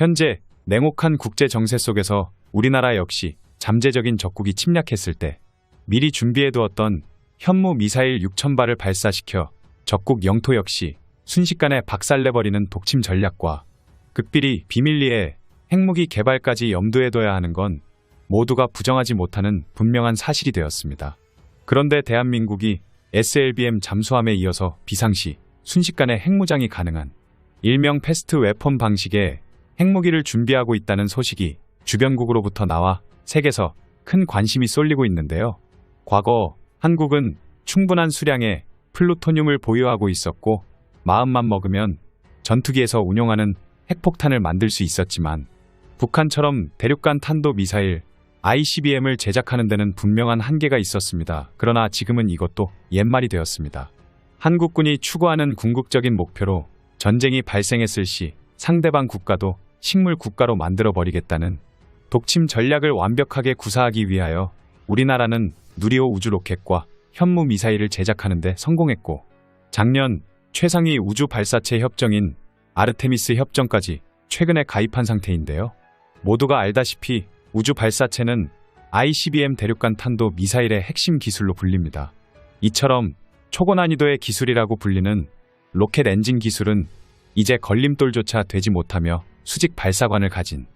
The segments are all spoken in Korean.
현재 냉혹한 국제 정세 속에서 우리나라 역시 잠재적인 적국이 침략했을 때 미리 준비해두었던 현무 미사일 6,000발을 발사시켜 적국 영토 역시 순식간에 박살내버리는 독침 전략과 극비리 비밀리에 핵무기 개발까지 염두에 둬야 하는 건 모두가 부정하지 못하는 분명한 사실이 되었습니다. 그런데 대한민국이 SLBM 잠수함에 이어서 비상시 순식간에 핵무장이 가능한 일명 패스트 웨폰 방식의 핵무기를 준비하고 있다는 소식이 주변국으로부터 나와 세계에서 큰 관심이 쏠리고 있는데요. 과거 한국은 충분한 수량의 플루토늄을 보유하고 있었고 마음만 먹으면 전투기에서 운용하는 핵폭탄을 만들 수 있었지만 북한처럼 대륙간 탄도 미사일 ICBM을 제작하는 데는 분명한 한계가 있었습니다. 그러나 지금은 이것도 옛말이 되었습니다. 한국군이 추구하는 궁극적인 목표로 전쟁이 발생했을 시 상대방 국가도 식물 국가로 만들어 버리겠다는 독침 전략을 완벽하게 구사하기 위하여 우리나라는 누리호 우주 로켓과 현무 미사일을 제작하는 데 성공했고 작년 최상위 우주 발사체 협정인 아르테미스 협정까지 최근에 가입한 상태인데요. 모두가 알다시피 우주 발사체는 ICBM 대륙간 탄도 미사일의 핵심 기술로 불립니다. 이처럼 초고난이도의 기술이라고 불리는 로켓 엔진 기술은 이제 걸림돌조차 되지 못하며 수직 발사관을 가진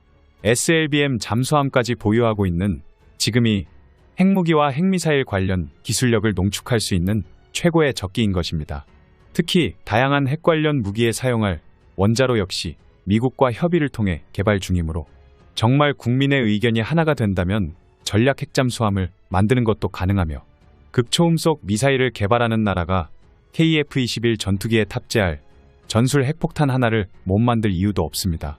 SLBM 잠수함까지 보유하고 있는 지금이 핵무기와 핵미사일 관련 기술력을 농축할 수 있는 최고의 적기인 것입니다. 특히 다양한 핵 관련 무기에 사용할 원자로 역시 미국과 협의를 통해 개발 중이므로 정말 국민의 의견이 하나가 된다면 전략 핵잠수함을 만드는 것도 가능하며 극초음 속 미사일을 개발하는 나라가 KF-21 전투기에 탑재할 전술 핵폭탄 하나를 못 만들 이유도 없습니다.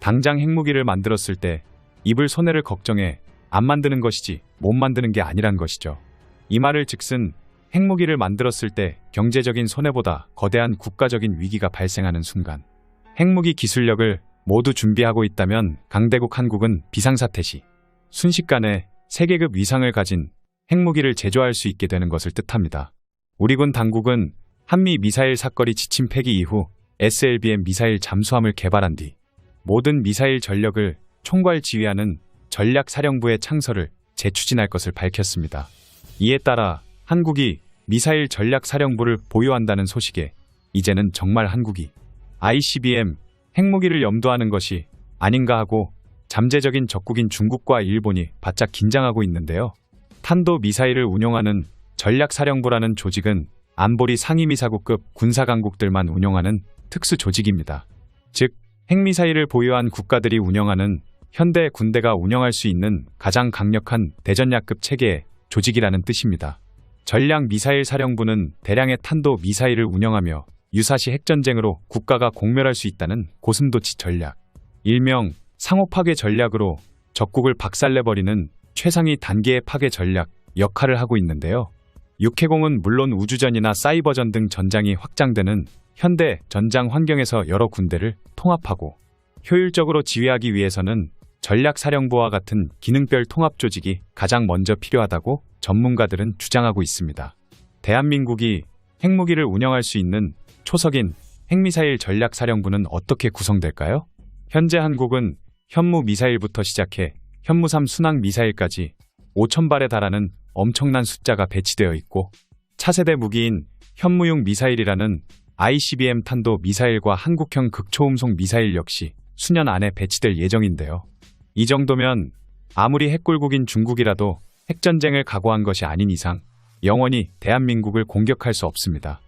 당장 핵무기를 만들었을 때 입을 손해를 걱정해 안 만드는 것이지 못 만드는 게 아니란 것이죠. 이 말을 즉슨 핵무기를 만들었을 때 경제적인 손해보다 거대한 국가적인 위기가 발생하는 순간 핵무기 기술력을 모두 준비하고 있다면 강대국 한국은 비상사태 시 순식간에 세계급 위상을 가진 핵무기를 제조할 수 있게 되는 것을 뜻합니다. 우리 군 당국은 한미 미사일 사거리 지침 폐기 이후 SLBM 미사일 잠수함을 개발한 뒤 모든 미사일 전력을 총괄 지휘하는 전략사령부의 창설을 재추진할 것을 밝혔습니다. 이에 따라 한국이 미사일 전략사령부를 보유한다는 소식에 이제는 정말 한국이 ICBM 핵무기를 염두하는 것이 아닌가 하고 잠재적인 적국인 중국과 일본이 바짝 긴장하고 있는데요. 탄도 미사일을 운용하는 전략사령부라는 조직은 안보리 상임이사국급 군사강국들만 운영하는 특수 조직입니다. 즉, 핵미사일을 보유한 국가들이 운영하는 현대 군대가 운영할 수 있는 가장 강력한 대전략급 체계의 조직이라는 뜻입니다. 전략 미사일 사령부는 대량의 탄도 미사일을 운영하며 유사시 핵전쟁으로 국가가 공멸할 수 있다는 고슴도치 전략, 일명 상호 파괴 전략으로 적국을 박살내버리는 최상위 단계의 파괴 전략 역할을 하고 있는데요. 육해공은 물론 우주전이나 사이버전 등 전장이 확장되는 현대 전장 환경에서 여러 군대를 통합하고 효율적으로 지휘하기 위해서는 전략사령부와 같은 기능별 통합 조직이 가장 먼저 필요하다고 전문가들은 주장하고 있습니다. 대한민국이 핵무기를 운영할 수 있는 초석인 핵미사일 전략사령부는 어떻게 구성될까요? 현재 한국은 현무 미사일부터 시작해 현무삼 순항 미사일까지 5천발에 달하는 엄청난 숫자가 배치되어 있고 차세대 무기인 현무용 미사일이라는 ICBM 탄도 미사일과 한국형 극초음속 미사일 역시 수년 안에 배치될 예정인데요. 이 정도면 아무리 핵골국인 중국이라도 핵전쟁을 각오한 것이 아닌 이상 영원히 대한민국을 공격할 수 없습니다.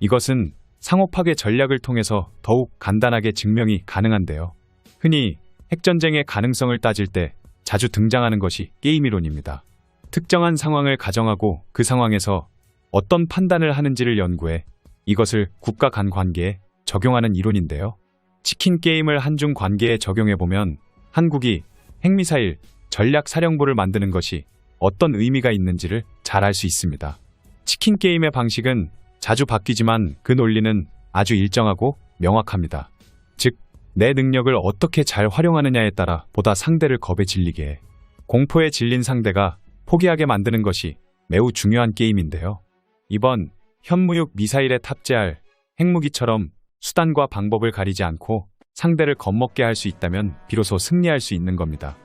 이것은 상호 파괴 전략을 통해서 더욱 간단하게 증명이 가능한데요. 흔히 핵전쟁의 가능성을 따질 때 자주 등장하는 것이 게임이론입니다. 특정한 상황을 가정하고 그 상황에서 어떤 판단을 하는지를 연구해 이것을 국가 간 관계에 적용하는 이론인데요. 치킨 게임을 한중 관계에 적용해보면 한국이 핵미사일 전략사령부를 만드는 것이 어떤 의미가 있는지를 잘 알 수 있습니다. 치킨 게임의 방식은 자주 바뀌지만 그 논리는 아주 일정하고 명확합니다. 즉, 내 능력을 어떻게 잘 활용하느냐에 따라 보다 상대를 겁에 질리게 해 공포에 질린 상대가 포기하게 만드는 것이 매우 중요한 게임인데요. 이번 현무육 미사일에 탑재할 핵무기처럼 수단과 방법을 가리지 않고 상대를 겁먹게 할 수 있다면 비로소 승리할 수 있는 겁니다.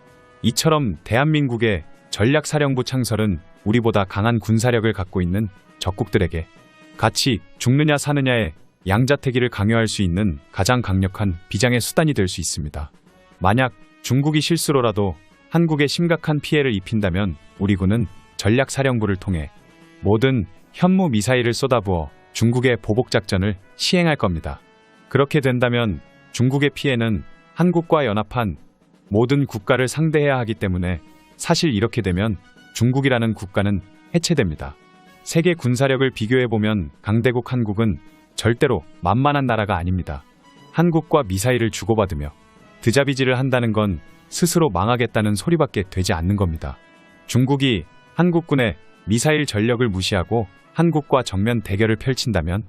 이처럼 대한민국의 전략사령부 창설은 우리보다 강한 군사력을 갖고 있는 적국들에게 같이 죽느냐 사느냐의 양자태기를 강요할 수 있는 가장 강력한 비장의 수단이 될 수 있습니다. 만약 중국이 실수로라도 한국에 심각한 피해를 입힌다면 우리 군은 전략사령부를 통해 모든 현무 미사일을 쏟아부어 중국의 보복작전을 시행할 겁니다. 그렇게 된다면 중국의 피해는 한국과 연합한 모든 국가를 상대해야 하기 때문에 사실 이렇게 되면 중국이라는 국가는 해체됩니다. 세계 군사력을 비교해보면 강대국 한국은 절대로 만만한 나라가 아닙니다. 한국과 미사일을 주고받으며 드자비질을 한다는 건 스스로 망하겠다는 소리밖에 되지 않는 겁니다. 중국이 한국군의 미사일 전력을 무시하고 한국과 정면 대결을 펼친다면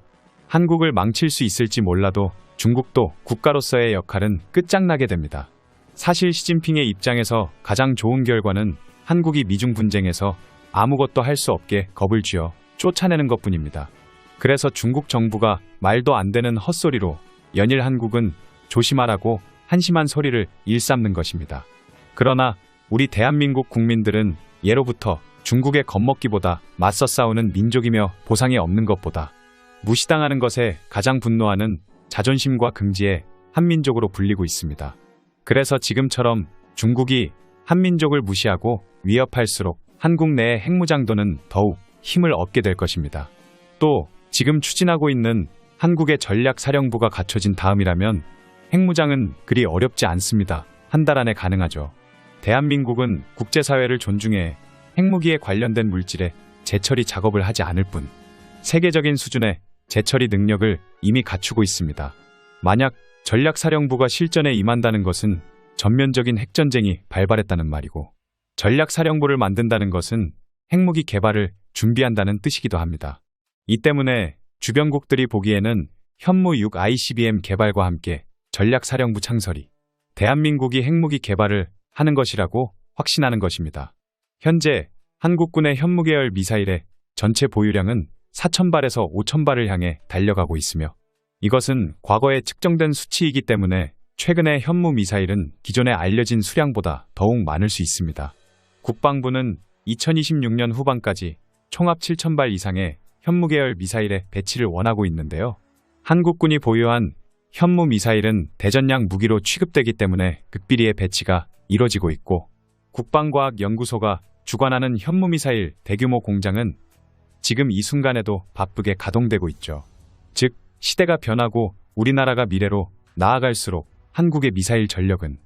한국을 망칠 수 있을지 몰라도 중국도 국가로서의 역할은 끝장나게 됩니다. 사실 시진핑의 입장에서 가장 좋은 결과는 한국이 미중 분쟁에서 아무것도 할 수 없게 겁을 쥐어 쫓아내는 것 뿐입니다. 그래서 중국 정부가 말도 안 되는 헛소리로 연일 한국은 조심하라고 한심한 소리를 일삼는 것입니다. 그러나 우리 대한민국 국민들은 예로부터 중국의 겁먹기보다 맞서 싸우는 민족이며 보상이 없는 것보다 무시당하는 것에 가장 분노하는 자존심과 긍지에 한민족으로 불리고 있습니다. 그래서 지금처럼 중국이 한민족을 무시하고 위협할수록 한국 내의 핵무장도는 더욱 힘을 얻게 될 것입니다. 또 지금 추진하고 있는 한국의 전략사령부가 갖춰진 다음이라면 핵무장은 그리 어렵지 않습니다. 한 달 안에 가능하죠. 대한민국은 국제사회를 존중해 핵무기에 관련된 물질에 재처리 작업을 하지 않을 뿐 세계적인 수준의 재처리 능력을 이미 갖추고 있습니다. 만약 전략사령부가 실전에 임한다는 것은 전면적인 핵전쟁이 발발했다는 말이고 전략사령부를 만든다는 것은 핵무기 개발을 준비한다는 뜻이기도 합니다. 이 때문에 주변국들이 보기에는 현무 6 ICBM 개발과 함께 전략사령부 창설이 대한민국이 핵무기 개발을 하는 것이라고 확신하는 것입니다. 현재 한국군의 현무계열 미사일의 전체 보유량은 4,000발에서 5,000발을 향해 달려가고 있으며 이것은 과거에 측정된 수치이기 때문에 최근의 현무 미사일은 기존에 알려진 수량보다 더욱 많을 수 있습니다. 국방부는 2026년 후반까지 총합 7,000발 이상의 현무계열 미사일의 배치를 원하고 있는데요. 한국군이 보유한 현무 미사일은 대전량 무기로 취급되기 때문에 극비리의 배치가 이뤄지고 있고 국방과학연구소가 주관하는 현무 미사일 대규모 공장은 지금 이 순간에도 바쁘게 가동되고 있죠. 즉, 시대가 변하고 우리나라가 미래로 나아갈수록 한국의 미사일 전력은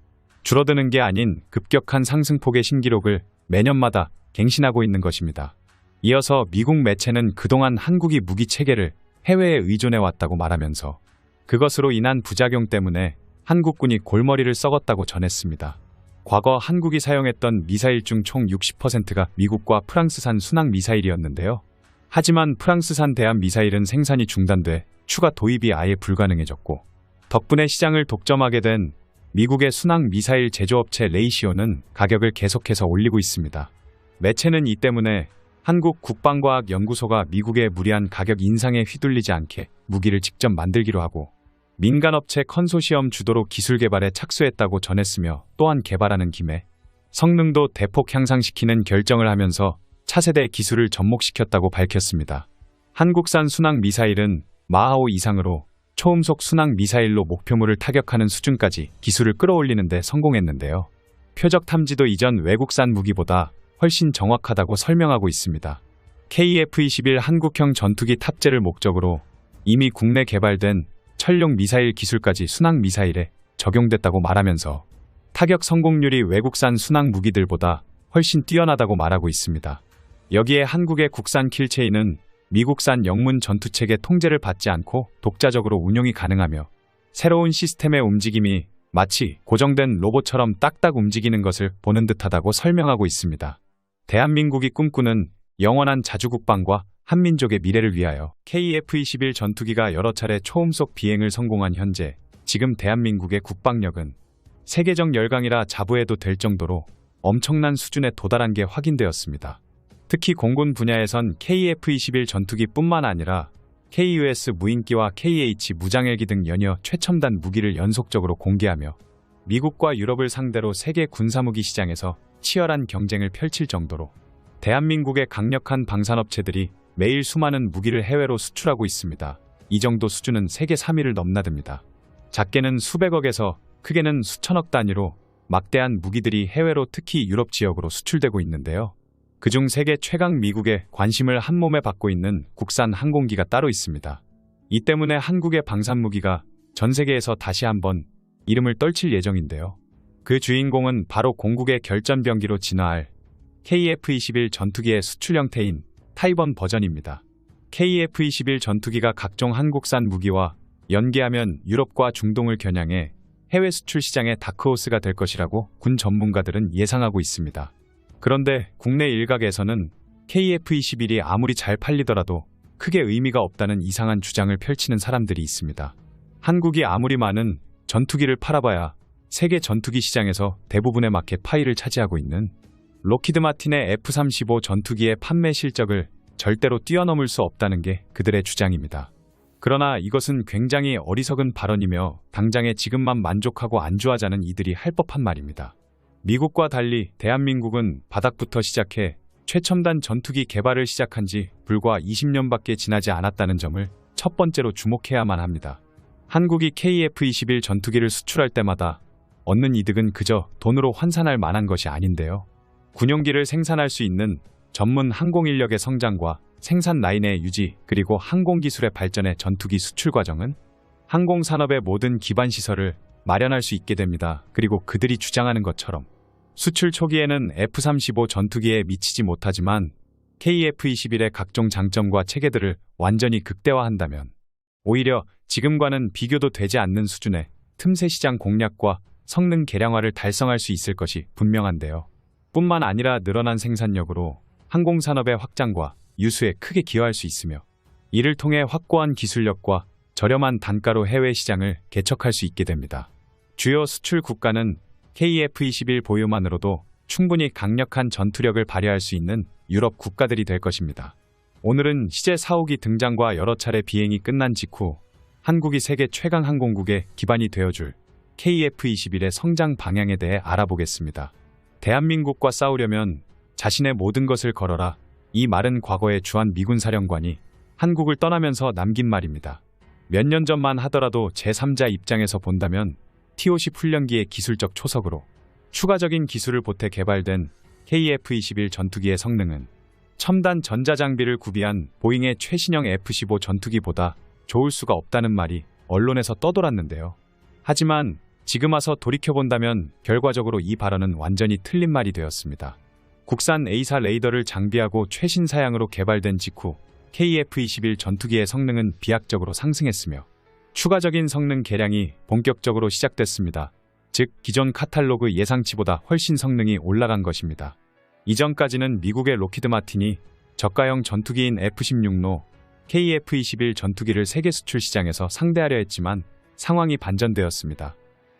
줄어드는 게 아닌 급격한 상승폭의 신기록을 매년마다 갱신하고 있는 것입니다. 이어서 미국 매체는 그동안 한국이 무기 체계를 해외에 의존해 왔다고 말하면서 그것으로 인한 부작용 때문에 한국군이 골머리를 썩었다고 전했습니다. 과거 한국이 사용했던 미사일 중 총 60%가 미국과 프랑스산 순항 미사일이었는데요. 하지만 프랑스산 대한 미사일은 생산이 중단돼 추가 도입이 아예 불가능해졌고 덕분에 시장을 독점하게 된 미국의 순항 미사일 제조업체 레이시오는 가격을 계속해서 올리고 있습니다. 매체는 이 때문에 한국 국방과학연구소가 미국의 무리한 가격 인상에 휘둘리지 않게 무기를 직접 만들기로 하고 민간업체 컨소시엄 주도로 기술 개발에 착수했다고 전했으며 또한 개발하는 김에 성능도 대폭 향상시키는 결정을 하면서 차세대 기술을 접목시켰다고 밝혔습니다. 한국산 순항 미사일은 마하오 이상으로 초음속 순항 미사일로 목표물을 타격하는 수준까지 기술을 끌어올리는 데 성공했는데요. 표적 탐지도 이전 외국산 무기보다 훨씬 정확하다고 설명하고 있습니다. KF-21 한국형 전투기 탑재를 목적으로 이미 국내 개발된 철룡 미사일 기술까지 순항 미사일에 적용됐다고 말하면서 타격 성공률이 외국산 순항 무기들보다 훨씬 뛰어나다고 말하고 있습니다. 여기에 한국의 국산 킬체인은 미국산 영문 전투체계 통제를 받지 않고 독자적으로 운용이 가능하며 새로운 시스템의 움직임이 마치 고정된 로봇처럼 딱딱 움직이는 것을 보는 듯하다고 설명하고 있습니다. 대한민국이 꿈꾸는 영원한 자주국방과 한민족의 미래를 위하여 KF-21 전투기가 여러 차례 초음속 비행을 성공한 현재 지금 대한민국의 국방력은 세계적 열강이라 자부해도 될 정도로 엄청난 수준에 도달한 게 확인되었습니다. 특히 공군 분야에선 KF-21 전투기뿐만 아니라 KUS 무인기와 KH 무장헬기 등 연이어 최첨단 무기를 연속적으로 공개하며 미국과 유럽을 상대로 세계 군사무기 시장에서 치열한 경쟁을 펼칠 정도로 대한민국의 강력한 방산업체들이 매일 수많은 무기를 해외로 수출하고 있습니다. 이 정도 수준은 세계 3위를 넘나듭니다. 작게는 수백억에서 크게는 수천억 단위로 막대한 무기들이 해외로 특히 유럽 지역으로 수출되고 있는데요. 그중 세계 최강 미국의 관심을 한 몸에 받고 있는 국산 항공기가 따로 있습니다. 이 때문에 한국의 방산무기가 전 세계에서 다시 한번 이름을 떨칠 예정인데요. 그 주인공은 바로 공국의 결전병기로 진화할 KF-21 전투기의 수출 형태인 타이번 버전입니다. KF-21 전투기가 각종 한국산 무기와 연계하면 유럽과 중동을 겨냥해 해외 수출 시장의 다크호스가 될 것이라고 군 전문가들은 예상하고 있습니다. 그런데 국내 일각에서는 KF-21이 아무리 잘 팔리더라도 크게 의미가 없다는 이상한 주장을 펼치는 사람들이 있습니다. 한국이 아무리 많은 전투기를 팔아봐야 세계 전투기 시장에서 대부분의 마켓 파이를 차지하고 있는 로키드 마틴의 F-35 전투기의 판매 실적을 절대로 뛰어넘을 수 없다는 게 그들의 주장입니다. 그러나 이것은 굉장히 어리석은 발언이며 당장에 지금만 만족하고 안주하자는 이들이 할 법한 말입니다. 미국과 달리 대한민국은 바닥부터 시작해 최첨단 전투기 개발을 시작한 지 불과 20년밖에 지나지 않았다는 점을 첫 번째로 주목해야만 합니다. 한국이 KF-21 전투기를 수출할 때마다 얻는 이득은 그저 돈으로 환산할 만한 것이 아닌데요. 군용기를 생산할 수 있는 전문 항공인력의 성장과 생산 라인의 유지 그리고 항공기술의 발전의 전투기 수출 과정은 항공산업의 모든 기반 시설을 마련할 수 있게 됩니다. 그리고 그들이 주장하는 것처럼 수출 초기에는 F-35 전투기에 미치지 못하지만 KF-21의 각종 장점과 체계들을 완전히 극대화한다면 오히려 지금과는 비교도 되지 않는 수준의 틈새 시장 공략과 성능 개량화를 달성할 수 있을 것이 분명한데요. 뿐만 아니라 늘어난 생산력으로 항공산업의 확장과 유수에 크게 기여할 수 있으며 이를 통해 확고한 기술력과 저렴한 단가로 해외 시장을 개척할 수 있게 됩니다. 주요 수출 국가는 KF-21 보유만으로도 충분히 강력한 전투력을 발휘할 수 있는 유럽 국가들이 될 것입니다. 오늘은 시제 4호기 등장과 여러 차례 비행이 끝난 직후 한국이 세계 최강 항공국의 기반이 되어줄 KF-21의 성장 방향에 대해 알아보겠습니다. 대한민국과 싸우려면 자신의 모든 것을 걸어라. 이 말은 과거에 주한 미군 사령관이 한국을 떠나면서 남긴 말입니다. 몇 년 전만 하더라도 제3자 입장에서 본다면 TOC 훈련기의 기술적 초석으로 추가적인 기술을 보태 개발된 KF-21 전투기의 성능은 첨단 전자장비를 구비한 보잉의 최신형 F-15 전투기보다 좋을 수가 없다는 말이 언론에서 떠돌았는데요. 하지만 지금 와서 돌이켜본다면 결과적으로 이 발언은 완전히 틀린 말이 되었습니다. 국산 A사 레이더를 장비하고 최신 사양으로 개발된 직후 KF-21 전투기의 성능은 비약적으로 상승했으며 추가적인 성능 개량이 본격적으로 시작됐습니다. 즉 기존 카탈로그 예상치보다 훨씬 성능이 올라간 것입니다. 이전까지는 미국의 로키드 마틴이 저가형 전투기인 F-16로 KF-21 전투기를 세계 수출 시장에서 상대하려 했지만 상황이 반전되었습니다.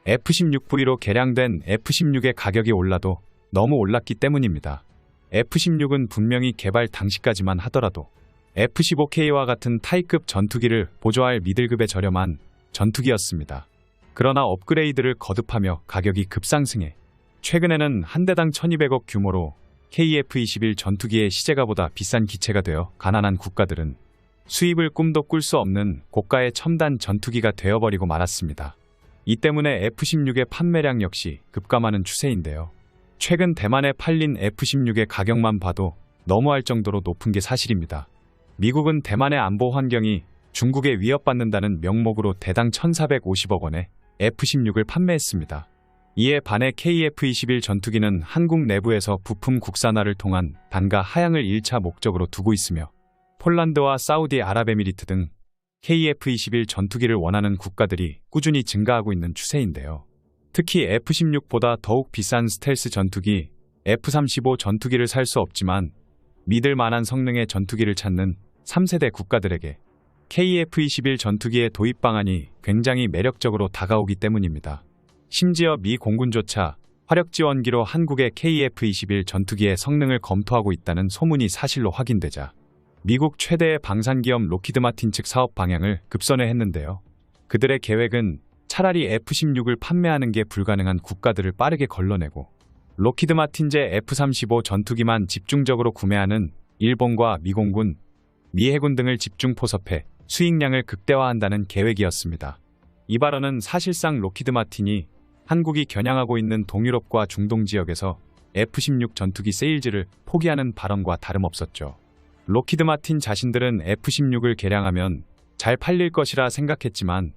F-16V로 개량된 F-16의 가격이 올라도 너무 올랐기 때문입니다. F-16은 분명히 개발 당시까지만 하더라도 F-15K와 같은 타이급 전투기를 보조할 미들급의 저렴한 전투기였습니다. 그러나 업그레이드를 거듭하며 가격이 급상승해 최근에는 한 대당 1200억 규모로 KF-21 전투기의 시제가보다 비싼 기체가 되어 가난한 국가들은 수입을 꿈도 꿀 수 없는 고가의 첨단 전투기가 되어버리고 말았습니다. 이 때문에 F-16의 판매량 역시 급감하는 추세인데요. 최근 대만에 팔린 F-16의 가격만 봐도 너무할 정도로 높은 게 사실입니다. 미국은 대만의 안보 환경이 중국에 위협받는다는 명목으로 대당 1,450억 원에 F-16을 판매했습니다. 이에 반해 KF-21 전투기는 한국 내부에서 부품 국산화를 통한 단가 하향을 1차 목적으로 두고 있으며 폴란드와 사우디아랍에미리트 등 KF-21 전투기를 원하는 국가들이 꾸준히 증가하고 있는 추세인데요. 특히 F-16보다 더욱 비싼 스텔스 전투기 F-35 전투기를 살 수 없지만 믿을 만한 성능의 전투기를 찾는 3세대 국가들에게 KF-21 전투기의 도입 방안이 굉장히 매력적으로 다가오기 때문입니다. 심지어 미 공군조차 화력 지원기로 한국의 KF-21 전투기의 성능을 검토하고 있다는 소문이 사실로 확인되자 미국 최대의 방산 기업 로키드 마틴 측 사업 방향을 급선회 했는데요. 그들의 계획은 차라리 F-16을 판매하는 게 불가능한 국가들을 빠르게 걸러내고 로키드 마틴제 F-35 전투기만 집중적으로 구매하는 일본과 미공군, 미 해군 등을 집중 포섭해 수익량을 극대화한다는 계획이었습니다. 이 발언은 사실상 로키드 마틴이 한국이 겨냥하고 있는 동유럽과 중동 지역에서 F-16 전투기 세일즈를 포기하는 발언과 다름없었죠. 로키드 마틴 자신들은 F-16을 개량하면 잘 팔릴 것이라 생각했지만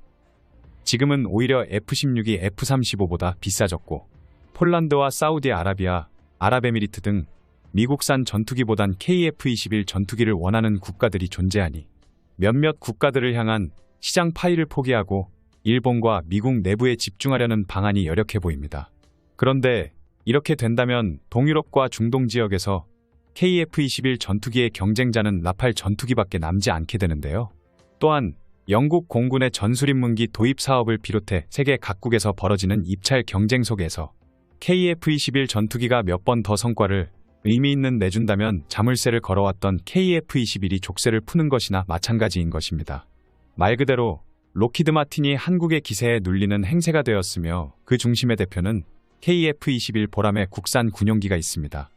지금은 오히려 F-16이 F-35보다 비싸졌고 폴란드와 사우디아라비아, 아랍에미리트 등 미국산 전투기보단 KF-21 전투기를 원하는 국가들이 존재하니 몇몇 국가들을 향한 시장 파이를 포기하고 일본과 미국 내부에 집중하려는 방안이 여력해 보입니다. 그런데 이렇게 된다면 동유럽과 중동 지역에서 KF-21 전투기의 경쟁자는 라팔 전투기밖에 남지 않게 되는데요. 또한 영국 공군의 전술입문기 도입 사업을 비롯해 세계 각국에서 벌어지는 입찰 경쟁 속에서 KF-21 전투기가 몇 번 더 성과를 의미 있는 내준다면 자물쇠를 걸어왔던 KF-21이 족쇄를 푸는 것이나 마찬가지인 것입니다. 말 그대로 로키드 마틴이 한국의 기세에 눌리는 행세가 되었으며 그 중심의 대표는 KF-21 보람의 국산 군용기가 있습니다.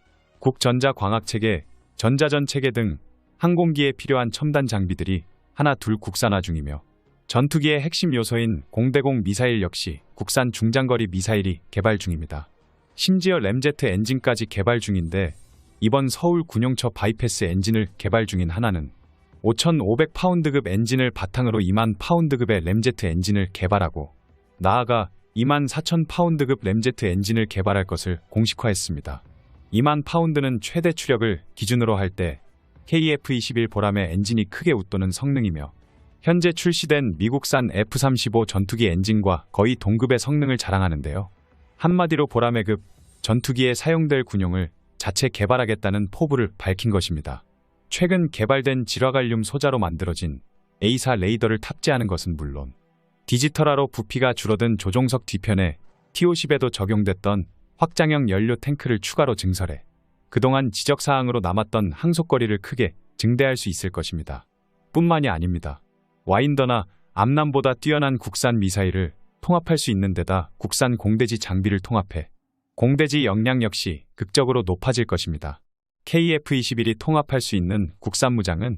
국전자광학체계, 전자전체계 등 항공기에 필요한 첨단 장비들이 하나 둘 국산화 중이며 전투기의 핵심 요소인 공대공 미사일 역시 국산 중장거리 미사일이 개발 중입니다. 심지어 램제트 엔진까지 개발 중인데 이번 서울 군용처 바이패스 엔진을 개발 중인 하나는 5,500파운드급 엔진을 바탕으로 2만 파운드급의 램제트 엔진을 개발하고 나아가 2만 4,000파운드급 램제트 엔진을 개발할 것을 공식화했습니다. 2만 파운드는 최대 추력을 기준으로 할 때 KF-21 보람의 엔진이 크게 웃도는 성능이며 현재 출시된 미국산 F-35 전투기 엔진과 거의 동급의 성능을 자랑하는데요. 한마디로 보람의 급 전투기에 사용될 군용을 자체 개발하겠다는 포부를 밝힌 것입니다. 최근 개발된 질화갈륨 소자로 만들어진 A사 레이더를 탑재하는 것은 물론 디지털화로 부피가 줄어든 조종석 뒤편에 T-50에도 적용됐던 확장형 연료 탱크를 추가로 증설해 그동안 지적사항으로 남았던 항속거리를 크게 증대할 수 있을 것입니다. 뿐만이 아닙니다. 와인더나 암남보다 뛰어난 국산 미사일을 통합할 수 있는 데다 국산 공대지 장비를 통합해 공대지 역량 역시 극적으로 높아질 것입니다. KF-21이 통합할 수 있는 국산 무장은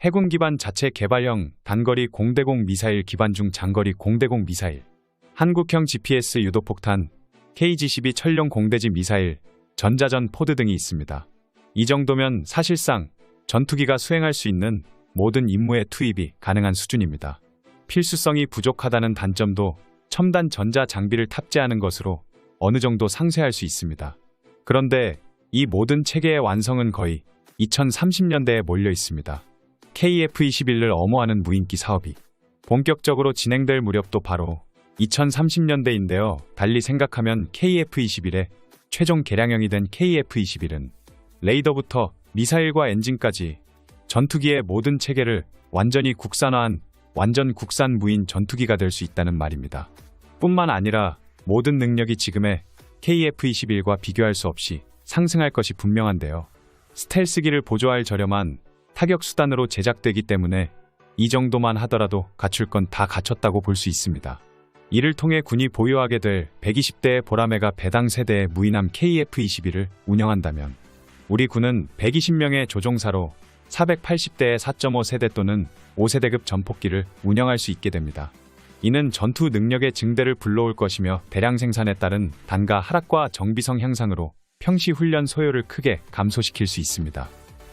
해군 기반 자체 개발형 단거리 공대공 미사일 기반 중 장거리 공대공 미사일, 한국형 GPS 유도폭탄, KG-12 천룡 공대지 미사일, 전자전 포드 등이 있습니다. 이 정도면 사실상 전투기가 수행할 수 있는 모든 임무의 투입이 가능한 수준입니다. 필수성이 부족하다는 단점도 첨단 전자 장비를 탑재하는 것으로 어느 정도 상쇄할 수 있습니다. 그런데 이 모든 체계의 완성은 거의 2030년대에 몰려 있습니다. KF-21을 엄호하는 무인기 사업이 본격적으로 진행될 무렵도 바로 2030년대인데요. 달리 생각하면 KF-21의 최종 개량형이 된 KF-21은 레이더부터 미사일과 엔진까지 전투기의 모든 체계를 완전히 국산화한 완전 국산 무인 전투기가 될 수 있다는 말입니다. 뿐만 아니라 모든 능력이 지금의 KF-21과 비교할 수 없이 상승할 것이 분명한데요. 스텔스기를 보조할 저렴한 타격 수단으로 제작되기 때문에 이 정도만 하더라도 갖출 건 다 갖췄다고 볼 수 있습니다. 이를 통해 군이 보유하게 될 120대의 보라매가 배당 세대의 무인함 KF-21을 운영한다면 우리 군은 120명의 조종사로 480대의 4.5 세대 또는 5세대급 전폭기를 운영할 수 있게 됩니다. 이는 전투 능력의 증대를 불러올 것이며 대량 생산에 따른 단가 하락과 정비성 향상으로 평시 훈련 소요를 크게 감소시킬 수 있습니다.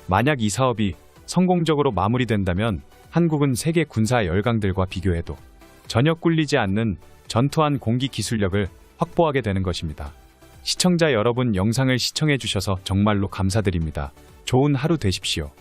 만약 이 사업이 성공적으로 마무리된다면 한국은 세계 군사 열강들과 비교해도 전혀 꿀리지 않는 전투한 공기 기술력을 확보하게 되는 것입니다. 시청자 여러분 영상을 시청해 주셔서 정말로 감사드립니다. 좋은 하루 되십시오.